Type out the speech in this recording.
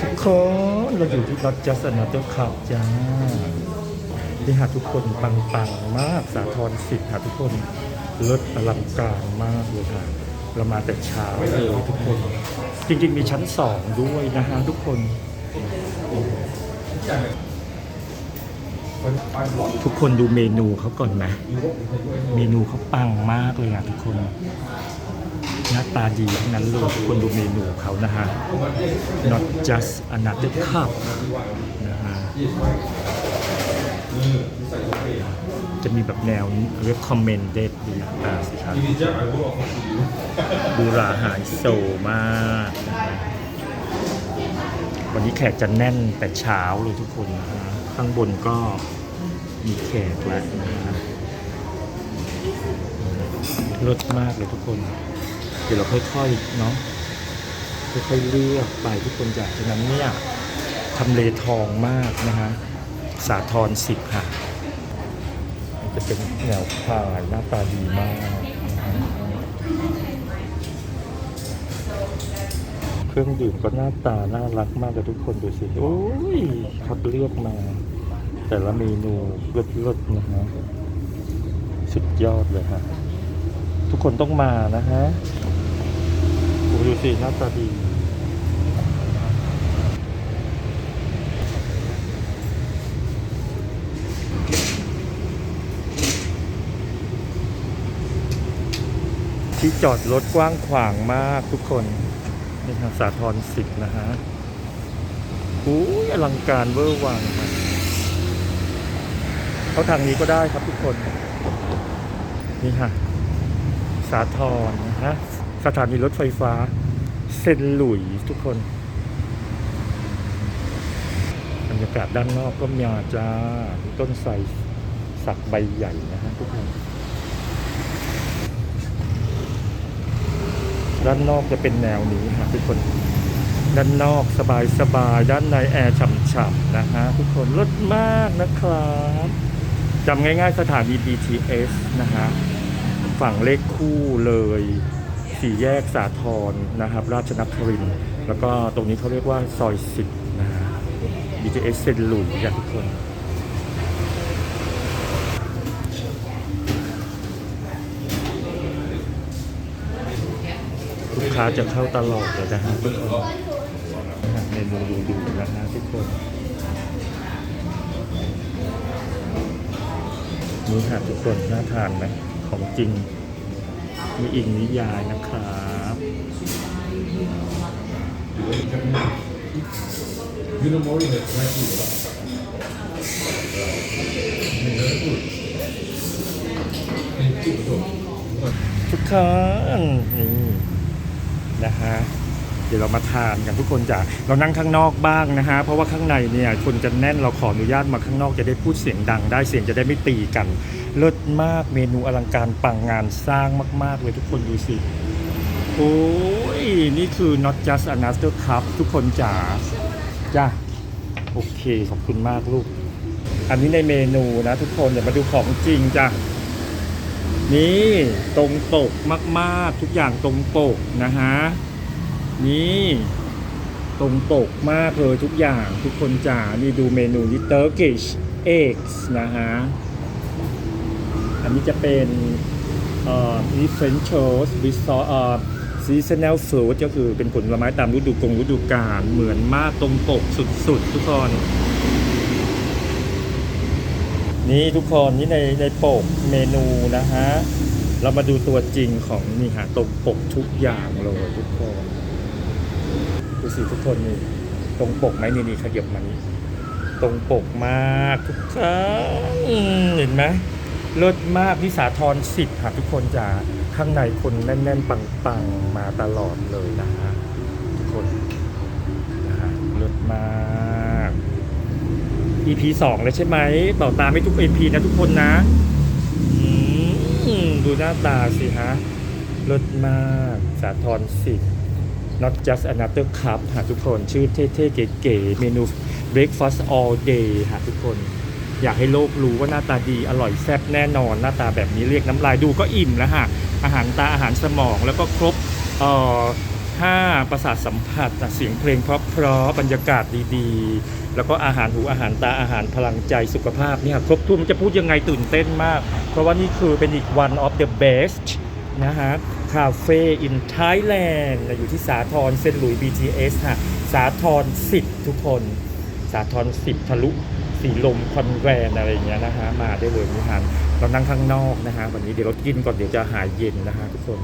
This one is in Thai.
ทุกคนเราอยู่ที่รถจัสนาตัวขับจ้านี่หาทุกคนปังปังมากสาทรสิทธิ์หาทุกคนรถอลังการมากเลยค่ะเรามาแต่เช้าเลยทุกคน จริง ๆ มีชั้นสองด้วยนะฮะทุกคนทุกคนดูเมนูเขาก่อนนะเมนูเขาปังมากเลยอะทุกคน หน้าตาดีทั้งนั้นเลยทุกคนดูเมนูเขานะฮะ not just another cup นะฮะจะมีแบบแนว recommended ดีตาสิครับบูราหายโซมากนะฮะวันนี้แขกจะแน่นแต่เช้าเลยทุกคนนะฮะข้างบนก็มีแขกแล้วนะฮะรสมากเลยทุกคน เดี๋ยวเราค่อยๆเนาะค่อยๆเลือกไปทุกคนจากฉะนั้นเนี่ยทำเลทองมากนะฮะสาทรสิบค่ะมันจะเป็นแนวพายหน้าตาดีมากนะฮะเครื่องดื่มก็หน้าตาน่ารักมากเลยทุกคนดูสิ โอ้ยคัดเลือกมา แต่ละเมนูเลิศๆนะฮะสุดยอดเลยฮะทุกคนต้องมานะฮะ ดูสิหน้าตาดีที่จอดรถกว้างขวางมากทุกคน นี่ทางสาทรสิบนะฮะอู้ยอลังการเวอร์วังครับเขาทางนี้ก็ได้ครับทุกคน นี่ฮะ สาทรนะฮะ สถานีรถไฟฟ้า เซนหลุยทุกคน บรรยากาศด้านนอกก็มีจ้ามีต้นไทรสักใบใหญ่นะฮะทุกคน ด้านนอกจะเป็นแนวนี้ฮะทุกคน ด้านนอกสบายสบายๆด้านในแอร์ฉ่ำๆนะฮะทุกคนรถมากนะครับจำง่ายๆสถานี BTS นะฮะ ฝั่งเลขคู่เลย สี่แยกสาทรนะครับ ราชนครินแล้วก็ตรงนี้เขาเรียกว่าซอยสิบนะฮะ BTS เซนหลุยส์ทุกคนลูกค้าจะเข้าตลอดเลยนะฮะทุกคนเมนูดูๆนะฮะทุกคนนี่ค่ะทุกคนน่าทานไหมของจริง มีอิงนิยายนะครับทุกคนนี่นะฮะ เดี๋ยวเรามาทานกันทุกคนจ้ะเรานั่งข้างนอกบ้างนะฮะเพราะว่าข้างในเนี่ยคนจะแน่นเราขออนุญาตมาข้างนอกจะได้พูดเสียงดัง ได้เสียงจะได้ไม่ตีกันเลิศมากเมนูอลังการปังงานสร้างมาก ๆ เลยทุกคนดูสิ โอ้ย นี่คือ not just another cup ทุกคนจ๋าจ้าโอเค ขอบคุณมากลูก อันนี้ในเมนูนะทุกคน เดี๋ยวมาดูของจริงจ้ะนี่ตรงปกมาก ๆ ทุกอย่างตรงปกนะฮะ นี่ตรงปกมากเลยทุกอย่างทุกคนจ๋านี่ดูเมนูนี้ Turkish eggs นะฮะ อันนี้จะเป็นเอ่อนี่ French toast with sauce เอ่อ seasonal fruit ก็คือเป็นผลไม้ตามฤดูกงฤดูกาลเหมือนมากตรงปกสุดๆ ทุกคน นี่ทุกคนนี่ในในปกเมนูนะฮะ เรามาดูตัวจริงของนี่ฮะตรงปกทุกอย่างเลยทุกคน สิทุกคนนี่ตรงปกไหมนี่นี่ขยับมานี่ตรงปกมากทุกคนเห็นไหมเลิศมากพิสาทรสิบค่ะทุกคนจะข้างในคนแน่น ๆ ปัง ๆ มาตลอดเลยนะฮะทุกคนนะฮะเลิศมาก EP สองแล้วใช่ไหมเป่าตามไม่ทุก EP นะทุกคนนะดูหน้าตาสิฮะเลิศมาก สาทรสิบ not just another cup ฮะทุกคนชื่อเท่ๆเก๋ๆเมนู breakfast all day ฮะทุกคน อยากให้โลกรู้ว่าหน้าตาดีอร่อยแซ่บแน่นอนหน้าตาแบบนี้เรียกน้ำลายดูก็อิ่มแล้วฮะ อาหารตาอาหารสมองแล้วก็ครบเอ่อ5ประสาทสัมผัสนะเสียงเพลงเพราะๆบรรยากาศดีๆ แล้วก็อาหารหูอาหารตาอาหารพลังใจสุขภาพเนี่ยครบถ้วนจะพูดยังไงตื่นเต้นมาก เพราะว่านี่คือเป็นอีก one of the best นะฮะ คาเฟ่ in Thailand นะอยู่ที่สาทรเซนหลุย BTS ค่ะ สาทร10ทุกคน สาทร10ทะลุสีลมคอนแวนอะไรอย่างเงี้ยนะฮะมาได้เลยนี่ฮะเรานั่งข้างนอกนะฮะวันนี้เดี๋ยวเรากินก่อนเดี๋ยวจะหายเย็นนะฮะทุกคน